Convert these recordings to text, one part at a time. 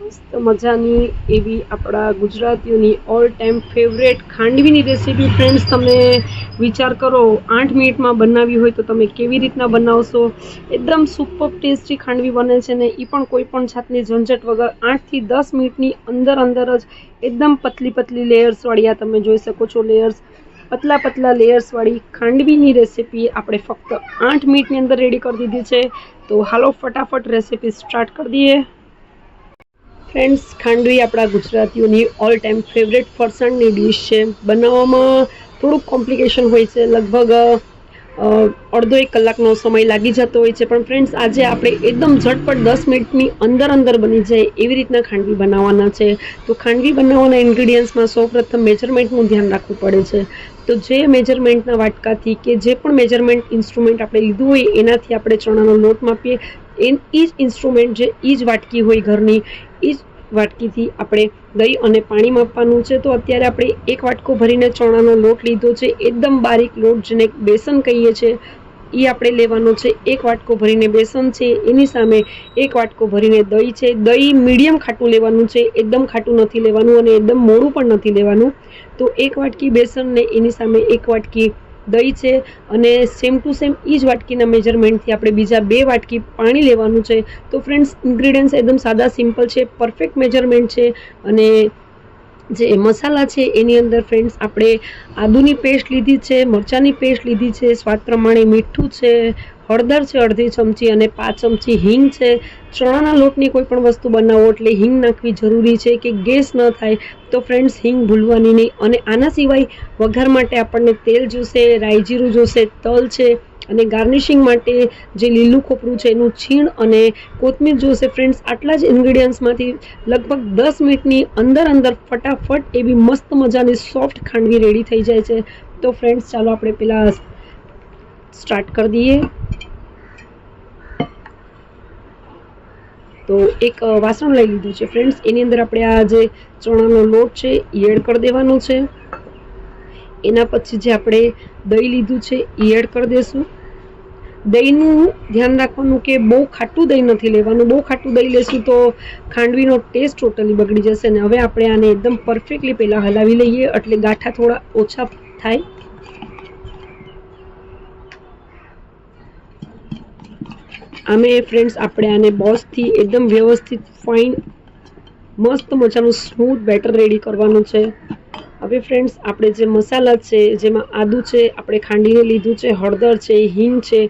મસ્ત મજાની એવી આપણા ગુજરાતીઓની ઓલ ટાઈમ ફેવરેટ ખાંડવીની રેસીપી ફ્રેન્ડ્સ તમે વિચાર કરો, આઠ મિનિટમાં બનાવવી હોય તો તમે કેવી રીતના બનાવશો? એકદમ સુપર ટેસ્ટી ખાંડવી બને છે ને એ પણ કોઈ પણ જાતની ઝંઝટ વગર આઠથી દસ મિનિટની અંદર અંદર જ એકદમ પતલી પતલી લેયર્સવાળી આ તમે જોઈ શકો છો લેયર્સ પતલા પતલા લેયર્સવાળી ખાંડવીની રેસીપી આપણે ફક્ત આઠ મિનિટની અંદર રેડી કરી દીધી છે. તો હાલો ફટાફટ રેસીપી સ્ટાર્ટ કરી દઈએ. ફ્રેન્ડ્સ ખાંડવી આપણા ગુજરાતીઓની ઓલ ટાઈમ ફેવરેટ ફરસાણની ડીશ છે. બનાવવામાં થોડુંક કોમ્પ્લિકેશન હોય છે. લગભગ અડધો એક કલાકનો સમય લાગી જતો હોય છે. પણ ફ્રેન્ડ્સ આજે આપણે એકદમ ઝટપટ દસ મિનિટની અંદર અંદર બની જાય એવી રીતના ખાંડવી બનાવવાના છે. તો ખાંડવી બનાવવાના ઇન્ગ્રીડિયન્ટ્સમાં સૌપ્રથમ મેજરમેન્ટનું ધ્યાન રાખવું પડે છે. તો જે મેજરમેન્ટના વાટકાથી કે જે પણ મેજરમેન્ટ ઇન્સ્ટ્રુમેન્ટ આપણે લીધું હોય, એનાથી આપણે ચણાનો લોટ માપીએ. એ જ ઇન્સ્ટ્રુમેન્ટ જે એ જ વાટકી હોય ઘરની એ જ વાટકીથી આપણે દહીં અને પાણી માપવાનું છે. તો અત્યારે આપણે એક વાટકો ભરીને ચણાનો લોટ લીધો છે. એકદમ બારીક લોટ જેને બેસન કહીએ છીએ એ આપણે લેવાનો છે. એક વાટકો ભરીને બેસન છે. એની સામે એક વાટકો ભરીને દહીં છે. દહીં મીડિયમ ખાટું લેવાનું છે. એકદમ ખાટું નથી લેવાનું અને એકદમ મોડું પણ નથી લેવાનું. તો એક વાટકી બેસન ને એની સામે એક વાટકી દહીં છે અને સેમ ટુ સેમ એ જ વાટકીના મેજરમેન્ટથી આપણે બીજા બે વાટકી પાણી લેવાનું છે. તો ફ્રેન્ડ્સ ઇન્ગ્રીડિયન્ટ્સ એકદમ સાદા સિમ્પલ છે પરફેક્ટ મેજરમેન્ટ છે અને જે મસાલા છે એની અંદર ફ્રેન્ડ્સ આપણે આદુની પેસ્ટ લીધી છે, મરચાંની પેસ્ટ લીધી છે, સ્વાદ પ્રમાણે મીઠું છે હળદર છે, અડધી ચમચી અને પાંચ ચમચી હિંગ છે. ચણાના લોટની કોઈ પણ વસ્તુ બનાવો એટલે હિંગ નાખવી જરૂરી છે કે ગેસ ન થાય તો ફ્રેન્ડ્સ હિંગ ભૂલવાની નહીં. અને આના સિવાય વઘાર માટે આપણને તેલ જોશે રાઈ જીરું જોશે, તલ છે અને ગાર્નિશિંગ માટે જે લીલું ખોપરું છે એનું છીણ અને કોથમીર જોશે ફ્રેન્ડ્સ આટલા જ ઇન્ગ્રીડિયન્ટ્સમાંથી લગભગ દસ મિનિટની અંદર અંદર ફટાફટ એવી મસ્ત મજાની સોફ્ટ ખાંડવી રેડી થઈ જાય છે. તો ફ્રેન્ડ્સ ચાલો આપણે પેલા સ્ટાર્ટ કરી દઈએ. તો એક વાસણ લઈ લીધું છે. ફ્રેન્ડ્સ એની અંદર આપણે આ જે ચણાનો લોટ છે એ એડ કરી દેવાનો છે. એના પછી જે આપણે દહીં લીધું છે એ એડ કરી દઈશું દહીંનું ધ્યાન રાખવાનું કે બહુ ખાટું દહીં નથી લેવાનું. બહુ ખાટું દહીં લેશું તો ખાંડવીનો ટેસ્ટ ટોટલી બગડી જશે અને હવે આપણે આને એકદમ પરફેક્ટલી પહેલાં હલાવી લઈએ. એટલે ગાંઠા થોડા ઓછા થાય. આમે ફ્રેન્ડ્સ આપણે આને બોસથી એકદમ વ્યવસ્થિત ફાઇન મસ્ત મજાનું સ્મૂથ બેટર રેડી કરવાનું છે. હવે ફ્રેન્ડ્સ આપણે જે મસાલા છે, જેમાં આદુ છે, આપણે ખાંડીને લીધું છે, હળદર છે, હિંગ છે,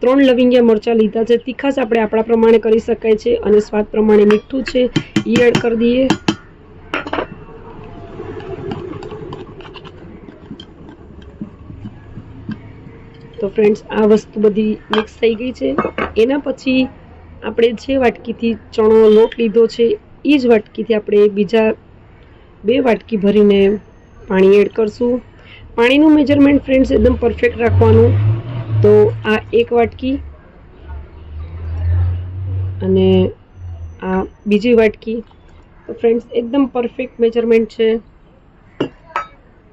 ત્રણ લવિંગિયા મરચાં લીધા છે, તીખાશ આપણે આપણા પ્રમાણે કરી શકાય છે અને સ્વાદ પ્રમાણે મીઠું છે એ એડ કરી દઈએ. તો ફ્રેન્ડ્સ આ વસ્તુ બધી મિક્સ થઈ ગઈ છે. એના પછી આપણે જે વાટકીથી ચણો લોટ લીધો છે એ જ વાટકીથી આપણે બીજા બે વાટકી ભરીને પાણી એડ કરશું. પાણીનું મેજરમેન્ટ ફ્રેન્ડ્સ એકદમ પરફેક્ટ રાખવાનું. તો આ એક વાટકી અને આ બીજી વાટકી. તો ફ્રેન્ડ્સ એકદમ પરફેક્ટ મેજરમેન્ટ છે.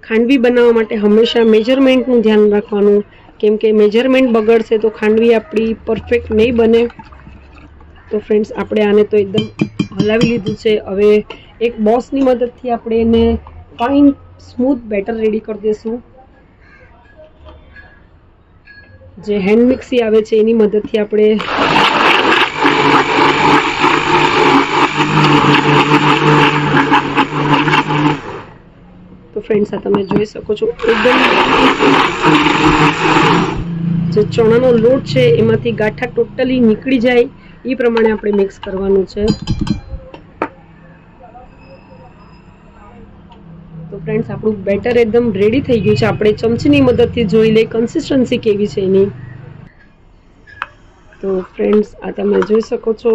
ખાંડવી બનાવવા માટે હંમેશા મેજરમેન્ટનું ધ્યાન રાખવાનું. કેમ કે મેજરમેન્ટ બગડશે તો ખાંડવી આપણી પરફેક્ટ નહીં બને. તો ફ્રેન્ડ્સ આપણે આને તો એકદમ હલાવી લીધું છે. હવે એક બોસની મદદથી આપણે એને ફાઇન સ્મૂથ બેટર રેડી કરી દઈશું જે હેન્ડ મિક્સી આવે છે, એની મદદથી આપણે તો ફ્રેન્ડ્સ આ તમે જોઈ શકો છો. એકદમ જે ચણાનો લોટ છે, એમાંથી ગાંઠા ટોટલી નીકળી જાય. એ પ્રમાણે આપણે મિક્સ કરવાનું છે. તો ફ્રેન્ડ્સ આપણું બેટર એકદમ રેડી થઈ ગયું છે. આપણે ચમચીની મદદથી જોઈ લઈ કન્સિસ્ટન્સી કેવી છે એની. તો ફ્રેન્ડ્સ આ તમે જોઈ શકો છો.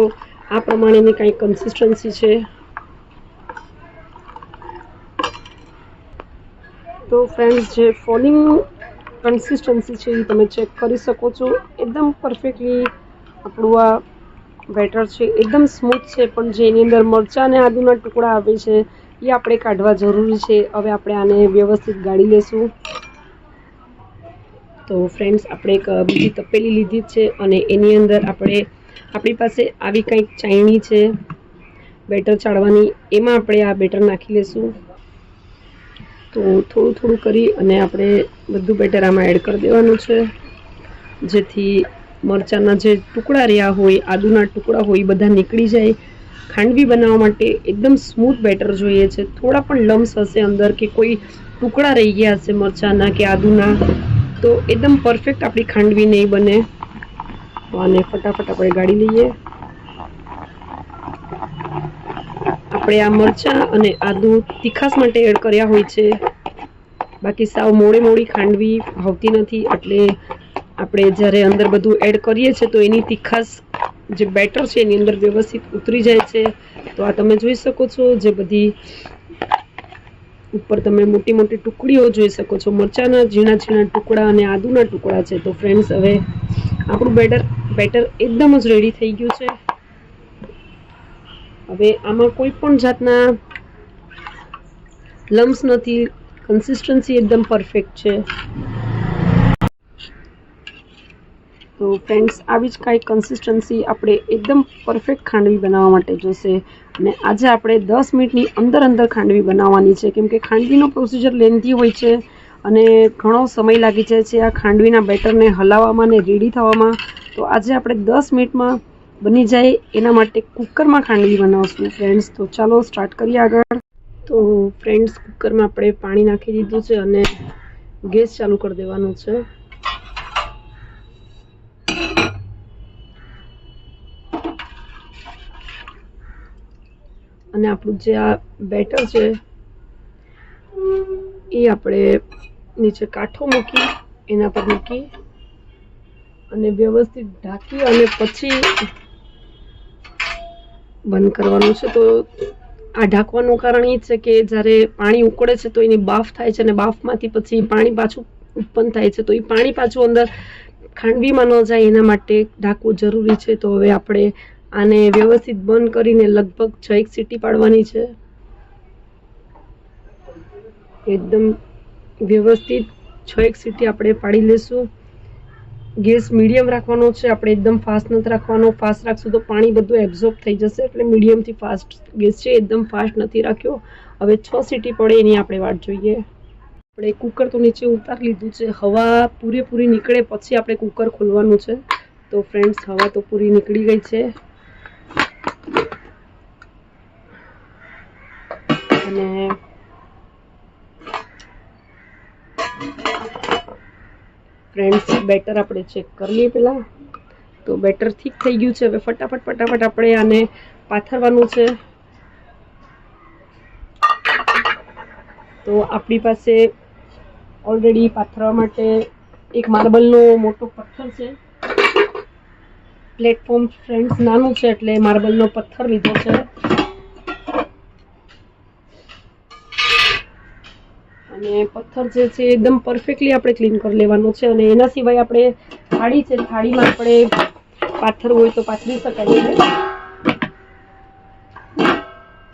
આ પ્રમાણેની કાંઈ કન્સિસ્ટન્સી છે. તો ફ્રેન્ડ્સ જે ફોલિંગ કન્સિસ્ટન્સી છે એ તમે ચેક કરી શકો છો. એકદમ પરફેક્ટલી આપણું આ બેટર છે. એકદમ સ્મૂથ છે, પણ જે એની અંદર મરચાં અને આદુના ટુકડા આવે છે, એ આપણે કાઢવા જરૂરી છે. હવે આપણે આને વ્યવસ્થિત ગાળી લેશું. તો ફ્રેન્ડ્સ આપણે એક બીજી તપેલી લીધી છે અને એની અંદર આપણે આપણી પાસે આવી કંઈક ચાયણી છે. બેટર ચાળવાની, એમાં આપણે આ બેટર નાખી લેશું. તો થોડું થોડું કરી અને આપણે બધું બેટર આમાં એડ કરી દેવાનું છે. જેથી મરચાંના જે ટુકડા રહ્યા હોય, આદુના ટુકડા હોય, એ બધા નીકળી જાય. ખાંડવી બનાવવા માટે એકદમ સ્મૂથ બેટર જોઈએ છે. થોડા પણ લમ્સ હશે અંદર કે કોઈ ટુકડા રહી ગયા હશે મરચાંના કે આદુના, તો એકદમ પરફેક્ટ આપણી ખાંડવી નહીં બને. તો આને ફટાફટ આપણે ગાળી લઈએ. આપણે આ મરચાં અને આદુ તીખાસ માટે એડ કર્યા હોય છે. બાકી સાવ મોડે મોડી ખાંડવી ભાવતી નથી, એટલે આપણે જ્યારે અંદર બધું એડ કરીએ છીએ તો એની તીખાસ જે બેટર છે એની અંદર વ્યવસ્થિત ઉતરી જાય છે. તો આ તમે જોઈ શકો છો જે બધી ઉપર તમે મોટી મોટી ટુકડીઓ જોઈ શકો છો. મરચાંના ઝીણા ઝીણા ટુકડા અને આદુના ટુકડા છે. તો ફ્રેન્ડ્સ હવે આપણું બેટર બેટર એકદમ જ રેડી થઈ ગયું છે. હવે આમાં કોઈ પણ જાતના લમ્સ નથી. કન્સિસ્ટન્સી એકદમ પરફેક્ટ છે. તો ફ્રેન્ડ્સ આવી જ કાંઈ કન્સિસ્ટન્સી આપણે એકદમ પરફેક્ટ ખાંડવી બનાવવા માટે જોશે. અને આજે આપણે દસ મિનિટની અંદર અંદર ખાંડવી બનાવવાની છે. કેમ કે ખાંડવીનો પ્રોસિજર લેન્થી હોય છે અને ઘણો સમય લાગી જાય છે આ ખાંડવીના બેટરને હલાવવામાં ને રેડી થવામાં. તો આજે આપણે દસ મિનિટમાં બની જાય એના માટે કુકરમાં ખાંડવી બનાવશું ફ્રેન્ડ્સ તો ચાલો સ્ટાર્ટ કરીએ આગળ. તો ફ્રેન્ડ્સ કુકરમાં આપણે પાણી નાખી દીધું છે અને ગેસ ચાલુ કરી દેવાનું છે. અને આપણું જે આ બેટર છે, એ આપણે નીચે કાંઠો મૂકી, એના પર મૂકી અને વ્યવસ્થિત ઢાંકી અને પછી બંધ કરવાનું છે, તો આ ઢાંકવાનું કારણ એ છે કે જ્યારે પાણી ઉકળે છે, તો એની બાફ થાય છે અને બાફમાંથી પછી પાણી પાછું ઉત્પન્ન થાય છે, તો એ પાણી પાછું અંદર ખાંડવીમાં ન જાય એના માટે ઢાંકવું જરૂરી છે. તો હવે આપણે આને વ્યવસ્થિત બંધ કરીને લગભગ છ એક સીટી પાડવાની છે. એકદમ વ્યવસ્થિત છ એક સીટી આપણે પાડી લેશું. ગેસ મીડિયમ રાખવાનો છે, આપણે એકદમ ફાસ્ટ નથી રાખવાનો. ફાસ્ટ રાખશું તો પાણી બધું એબ્ઝોર્બ થઈ જશે, એટલે મીડિયમથી ફાસ્ટ ગેસ છે, એકદમ ફાસ્ટ નથી રાખ્યો. હવે છ સીટી પડે એની આપણે વાટ જોઈએ. આપણે કુકર તો નીચે ઉતારી લીધું છે, હવા પૂરેપૂરી નીકળે પછી આપણે કુકર ખોલવાનું છે. તો ફ્રેન્ડ્સ હવા તો પૂરી નીકળી ગઈ છે. અને ફ્રેન્ડ્સ બેટર આપણે ચેક કરી લઈએ પહેલાં. તો બેટર ઠીક થઈ ગયું છે. હવે ફટાફટ ફટાફટ આપણે આને પાથરવાનું છે. તો આપણી પાસે ઓલરેડી પાથરવા માટે એક માર્બલનો મોટો પથ્થર છે. પ્લેટફોર્મ ફ્રેન્ડ્સ નાનું છે એટલે માર્બલનો પથ્થર લીધો છે. અને પથ્થર જે છે એકદમ પરફેક્ટલી આપણે ક્લીન કરી લેવાનો છે અને એના સિવાય આપણે થાળી છે, થાળીમાં આપણે પાથર હોય તો પાથરી શકાય છે.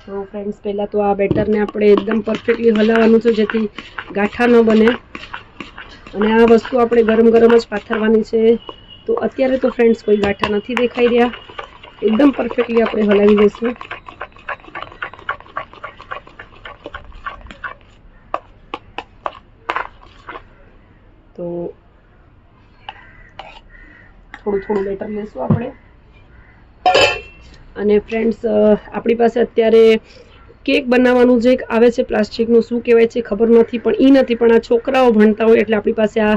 તો ફ્રેન્ડ્સ પહેલાં તો આ બેટરને આપણે એકદમ પરફેક્ટલી હલાવવાનું છે જેથી ગાંઠા ન બને. અને આ વસ્તુ આપણે ગરમ ગરમ જ પાથરવાની છે. તો અત્યારે તો ફ્રેન્ડ્સ કોઈ ગાંઠા નથી દેખાઈ રહ્યા. એકદમ પરફેક્ટલી આપણે હલાવી દઈશું તો થોડું થોડું બેટર લેશું આપણે. અને ફ્રેન્ડ્સ આપણી પાસે અત્યારે કેક બનાવવાનું જે આવે છે પ્લાસ્ટિકનું, શું કહેવાય છે ખબર નથી, પણ એ નથી, પણ આ છોકરાઓ ભણતા હોય એટલે આપણી પાસે આ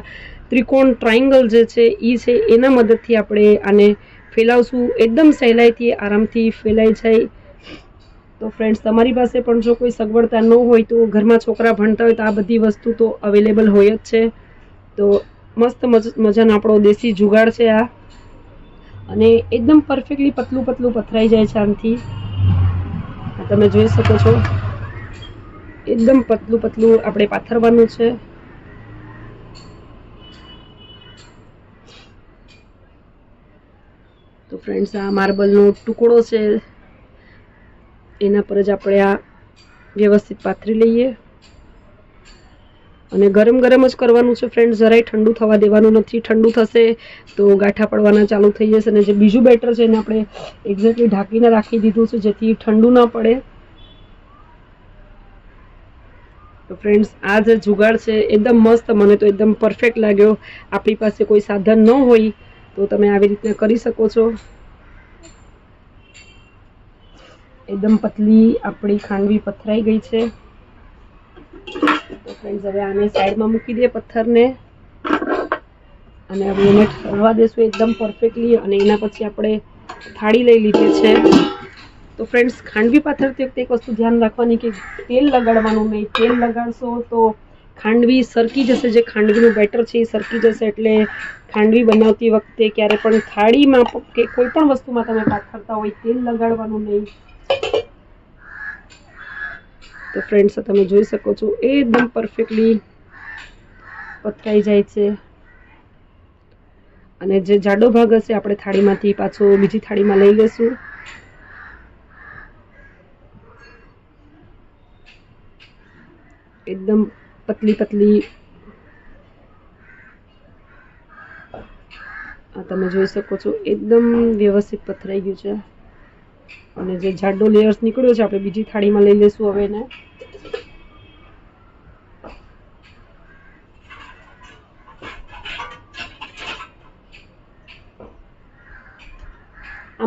ત્રિકોણ ટ્રાયંગલ જે છે એ છે, એના મદદથી આપણે આને ફેલાવશું. એકદમ સહેલાઈથી, આરામથી ફેલાઈ જાય. તો ફ્રેન્ડ્સ તમારી પાસે પણ જો કોઈ સગવડતા ન હોય તો ઘરમાં છોકરા ભણતા હોય તો આ બધી વસ્તુ તો અવેલેબલ હોય જ છે. તો મસ્ત મજ- મજાનો આપણો દેશી જુગાડ છે આ. અને એકદમ પરફેક્ટલી પતલું પતલું પથરાઈ જાય છે આમથી તમે જોઈ શકો છો. એકદમ પતલું પતલું આપણે પાથરવાનું છે. તો ફ્રેન્ડ્સ આ માર્બલનો ટુકડો છે. એના પર જ આપણે આ વ્યવસ્થિત પાથરી લઈએ. અને ગરમ ગરમ જ કરવાનું છે ફ્રેન્ડ જરાય ઠંડુ થવા દેવાનું નથી. ઠંડુ થશે તો ગાંઠા પડવાના ચાલુ થઈ જશે અને જે બીજું બેટર છે એને આપણે એક્ઝેક્ટલી ઢાંકીને રાખી દીધું છે જેથી ઠંડુ ન પડે. તો ફ્રેન્ડ્સ આ જે જુગાડ છે એકદમ મસ્ત, મને તો એકદમ પરફેક્ટ લાગ્યો. આપણી પાસે કોઈ સાધન ન હોય તો તમે આવી રીતના કરી શકો છો. એકદમ પતલી આપણી ખાંડવી પથરાઈ ગઈ છે. હવે આને સાઈડમાં મૂકી દઈએ પથ્થરને. અને હવે એને ઠરવા દેશું એકદમ પરફેક્ટલી અને એના પછી આપણે થાળી લઈ લીધી છે. તો ફ્રેન્ડ્સ ખાંડવી પાથરતી વખતે એક વસ્તુ ધ્યાન રાખવાની કે તેલ લગાડવાનું નહીં. તેલ લગાડશો તો ખાંડવી સરકી જશે. જે ખાંડવીનું બેટર છે એ સરકી જશે એટલે ખાંડવી બનાવતી વખતે ક્યારે પણ થાળીમાં કે કોઈ પણ વસ્તુમાં તમે પાથરતા હોય, તેલ લગાડવાનું નહીં. તો ફ્રેન્ડ્સ તમે જોઈ શકો છો, એકદમ પરફેક્ટલી પથરાઈ જાય છે. અને જે જાડો ભાગ હશે, આપણે થાળીમાંથી પાછો બીજી થાળીમાં લઈ લઈશું એકદમ પતલી પતલી આ તમે જોઈ શકો છો, એકદમ વ્યવસ્થિત પથરાઈ ગયું છે. અને જે જાડો લેયર્સ નીકળ્યો છે, આપણે બીજી થાળીમાં લઈ લઈશું હવે એને.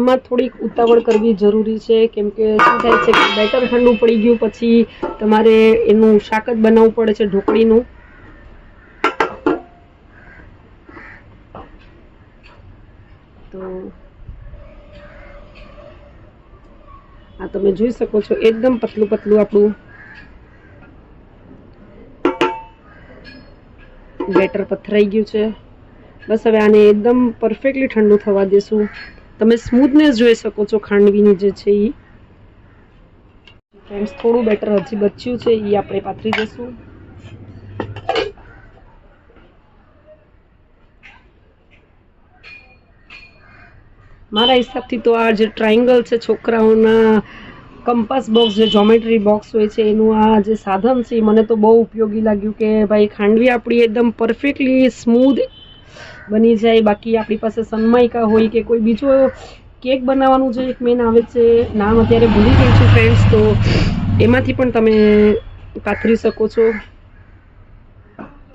આમાં થોડીક ઉતાવળ કરવી જરૂરી છે, કેમ કે શું થાય છે કે બેટર ઠંડુ પડી ગયું પછી તમારે એનું શાક જ બનાવવું પડે છે ઢોકળીનું. તો આ તમે જોઈ શકો છો, એકદમ પતલું પતલું આપણું બેટર પથરાઈ ગયું છે. બસ હવે આને એકદમ પરફેક્ટલી ઠંડુ થવા દેશું. તમે સ્મૂથનેસ જોઈ શકો છો ખાંડવીની જે છે એ ફ્રેન્ડ્સ થોડું બેટર હજી બચ્યું છે એ આપણે પાથરી જશું. મારા હિસાબથી તો આ જે ટ્રાયંગલ છે છોકરાઓના કંપાસ બોક્સ જે જોમેટ્રી બોક્સ હોય છે, એનું આ જે સાધન છે મને તો બહુ ઉપયોગી લાગ્યું કે ભાઈ ખાંડવી આપણી એકદમ પરફેક્ટલી સ્મૂધ બની જાય, બાકી આપણી પાસે સનમાઇકા હોય કે કોઈ બીજો કેક બનાવવાનું જે એક મેન આવે છે, નામ અત્યારે ભૂલી ગઈ છું ફ્રેન્ડ્સ તો એમાંથી પણ તમે પાથરી શકો છો.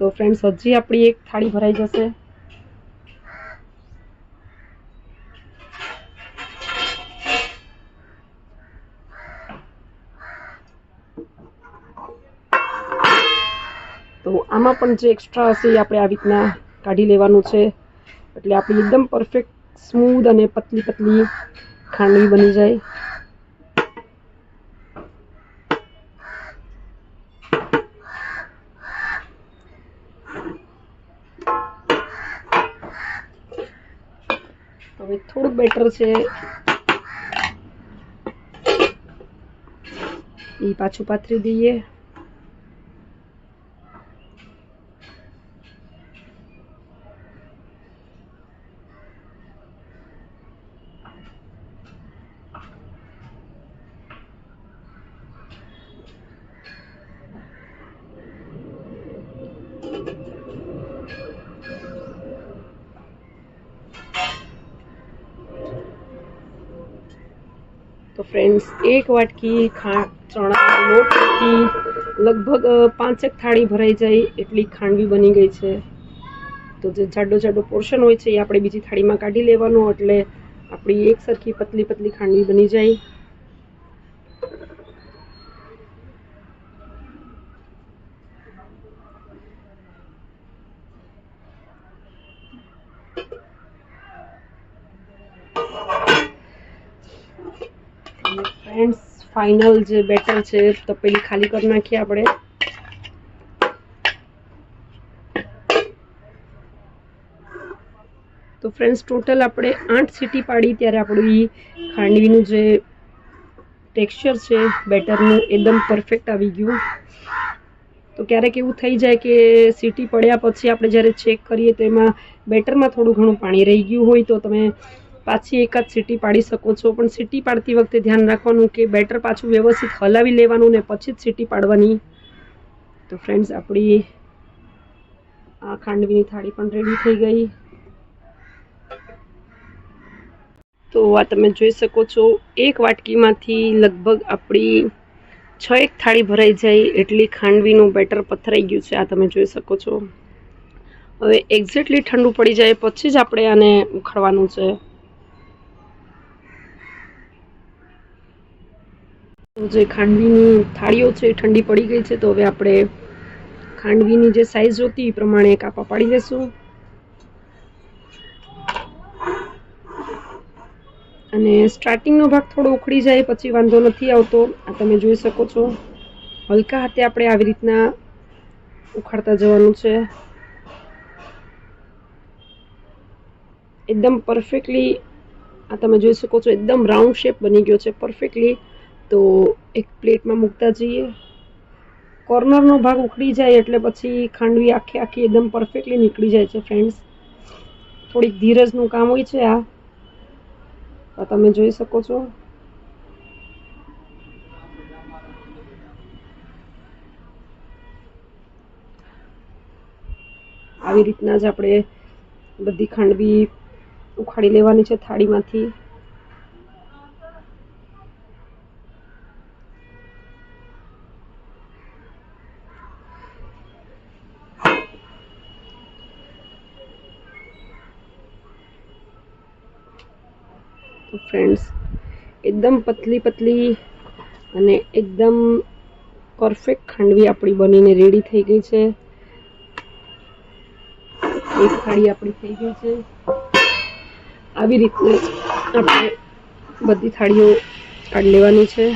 તો ફ્રેન્ડ્સ હજી આપણી એક થાળી ભરાઈ જશે. તો આમાં પણ જે એક્સ્ટ્રા હશે એ આપણે આવી રીતના કાઢી લેવાનું છે. એટલે આપણી એકદમ પરફેક્ટ સ્મૂધ અને પતલી પતલી ખાંડવી બની જાય. હવે થોડુંક બેટર છે. એ પાછું પાથરી દઈએ. તો ફ્રેન્ડ્સ એક વાટકી ખા ચણાના લોટથી લગભગ અ, પાંચેક થાળી ભરાઈ જાય એટલી ખાંડવી બની ગઈ છે. તો જે જાડો જાડો પોર્શન હોય છે એ આપણે બીજી થાળીમાં કાઢી લેવાનું એટલે આપણી એક સરખી પતલી પતલી ખાંડવી બની જાય. ફ્રેન્ડ્સ ફાઇનલ જે બેટર છે તપેલી ખાલી કરી નાખીએ આપણે. તો ફ્રેન્ડ્સ ટોટલ આપણે આઠ સીટી પાડી, ત્યારે આપણી ખાંડવીનું જે ટેક્સચર છે, બેટરનું એકદમ પરફેક્ટ આવી ગયું. તો ક્યારેક એવું થઈ જાય કે સીટી પડ્યા પછી આપણે જ્યારે ચેક કરીએ, તો એમાં બેટરમાં થોડું ઘણું પાણી રહી ગયું હોય, તો તમે પાછી એકાદ સીટી પાડી શકો છો. પણ સીટી પાડતી વખતે ધ્યાન રાખવાનું કે બેટર પાછું વ્યવસ્થિત હલાવી લેવાનું ને પછી જ સીટી પાડવાની. તો ફ્રેન્ડ્સ આપણી આ ખાંડવીની થાળી પણ રેડી થઈ ગઈ. તો આ તમે જોઈ શકો છો, એક વાટકીમાંથી લગભગ આપણી છ એક થાળી ભરાઈ જાય એટલી ખાંડવીનું બેટર પથરાઈ ગયું છે. આ તમે જોઈ શકો છો. હવે એક્ઝેક્ટલી ઠંડુ પડી જાય પછી જ આપણે આને ઉખાડવાનું છે. તો જે ખાંડવીની થાળીઓ છે એ ઠંડી પડી ગઈ છે, તો હવે આપણે ખાંડવીની જે સાઈઝ જોતી એ પ્રમાણે કાપા પાડી દેશું. અને સ્ટાર્ટિંગનો ભાગ થોડો ઉખડી જાય, પછી વાંધો નથી આવતો. આ તમે જોઈ શકો છો. હલકા હાથે આપણે આવી રીતના ઉખાડતા જવાનું છે. એકદમ પરફેક્ટલી આ તમે જોઈ શકો છો, એકદમ રાઉન્ડ શેપ બની ગયો છે પરફેક્ટલી તો એક પ્લેટમાં મૂકતા જઈએ. કોર્નરનો ભાગ ઉખડી જાય એટલે પછી ખાંડવી આખી આખી એકદમ પરફેક્ટલી નીકળી જાય છે ફ્રેન્ડ્સ થોડીક ધીરજનું કામ હોય છે આ તમે જોઈ શકો છો. આવી રીતના જ આપણે બધી ખાંડવી ઉખાડી લેવાની છે થાળીમાંથી. ફ્રેન્ડ્સ એકદમ પતલી પતલી અને એકદમ પરફેક્ટ ખાંડવી આપણી બનીને રેડી થઈ ગઈ છે. એક થાળી આપણી થઈ ગઈ છે. આવી રીતના આપણે બધી થાળીઓ કાઢી લેવાની છે.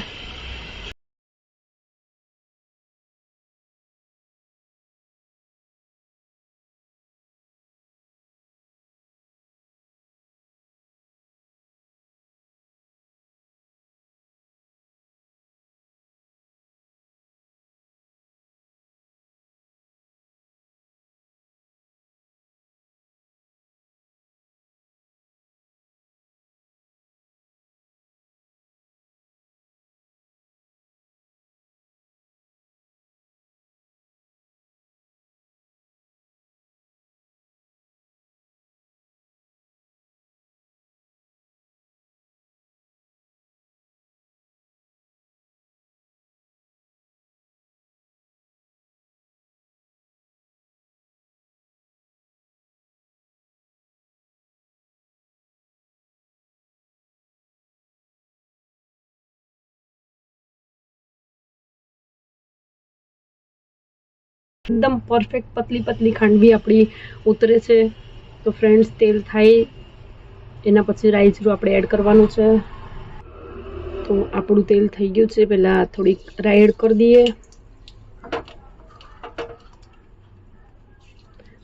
એકદમ પરફેક્ટ પતલી પતલી ખાંડવી આપણી ઉતરે છે. તો ફ્રેન્ડ્સ તેલ થાય. એના પછી રાઈ જીરું આપણે એડ કરવાનું છે. તો આપણું તેલ થઈ ગયું છે. પહેલાં થોડીક રાઈ એડ કરી દઈએ.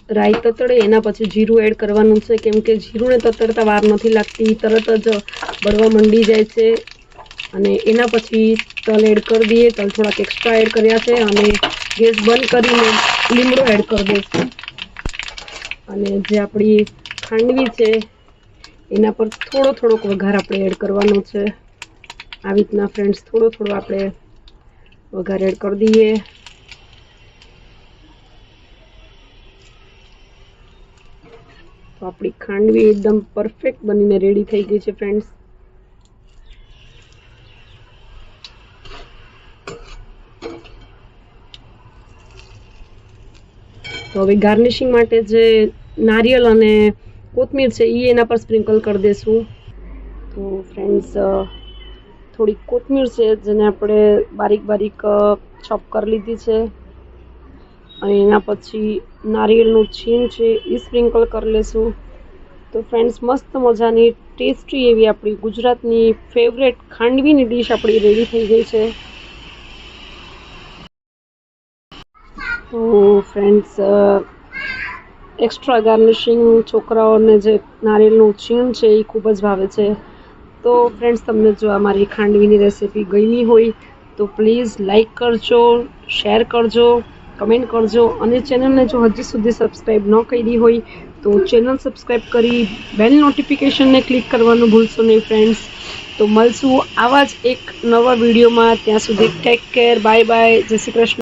રાઈ તતડે, એના પછી જીરું એડ કરવાનું છે. કેમ કે જીરુંને તતડતા વાર નથી લાગતી. તરત જ બળવા મંડી જાય છે. અને એના પછી તલ એડ કરી દઈએ તલ થોડાક એક્સ્ટ્રા એડ કર્યા છે, અને ગેસ બંધ કરીને લીમડો એડ કરી દઈશું. અને જે આપણી ખાંડવી છે, એના પર થોડો થોડોક વઘાર આપણે એડ કરવાનો છે. આવી રીતના ફ્રેન્ડ્સ થોડો થોડો આપણે વઘાર એડ કરી દઈએ. તો આપણી ખાંડવી એકદમ પરફેક્ટ બનીને રેડી થઈ ગઈ છે ફ્રેન્ડ્સ તો હવે ગાર્નિશિંગ માટે જે નારિયેલ અને કોથમીર છે એ એના પર સ્પ્રિંકલ કરી દઈશું તો ફ્રેન્ડ્સ થોડી કોથમીર છે, જેને આપણે બારીક બારીક ચોપ કરી લીધી છે. અને એના પછી નારિયેળનું છીણ છે એ સ્પ્રિંકલ કરી લેશું. તો ફ્રેન્ડ્સ મસ્ત મજાની ટેસ્ટી એવી આપણી ગુજરાતની ફેવરેટ ખાંડવીની ડીશ આપણી રેડી થઈ ગઈ છે. તો ફ્રેન્ડ્સ એક્સ્ટ્રા ગાર્નિશિંગ છોકરાઓને જે નારિયેળનું છીણ છે એ ખૂબ જ ભાવે છે. તો ફ્રેન્ડ્સ તમને જો આ મારી ખાંડવીની રેસિપી ગમી હોય, તો પ્લીઝ લાઈક કરજો શેર કરજો કમેન્ટ કરજો અને ચેનલને જો હજી સુધી સબસ્ક્રાઈબ ન કરી હોય, તો ચેનલ સબસ્ક્રાઈબ કરી બેલ નોટિફિકેશનને ક્લિક કરવાનું ભૂલશો નહીં ફ્રેન્ડ્સ તો મળશું આવા જ એક નવા વિડીયોમાં ત્યાં સુધી ટેક કેર બાય બાય જય શ્રી કૃષ્ણ.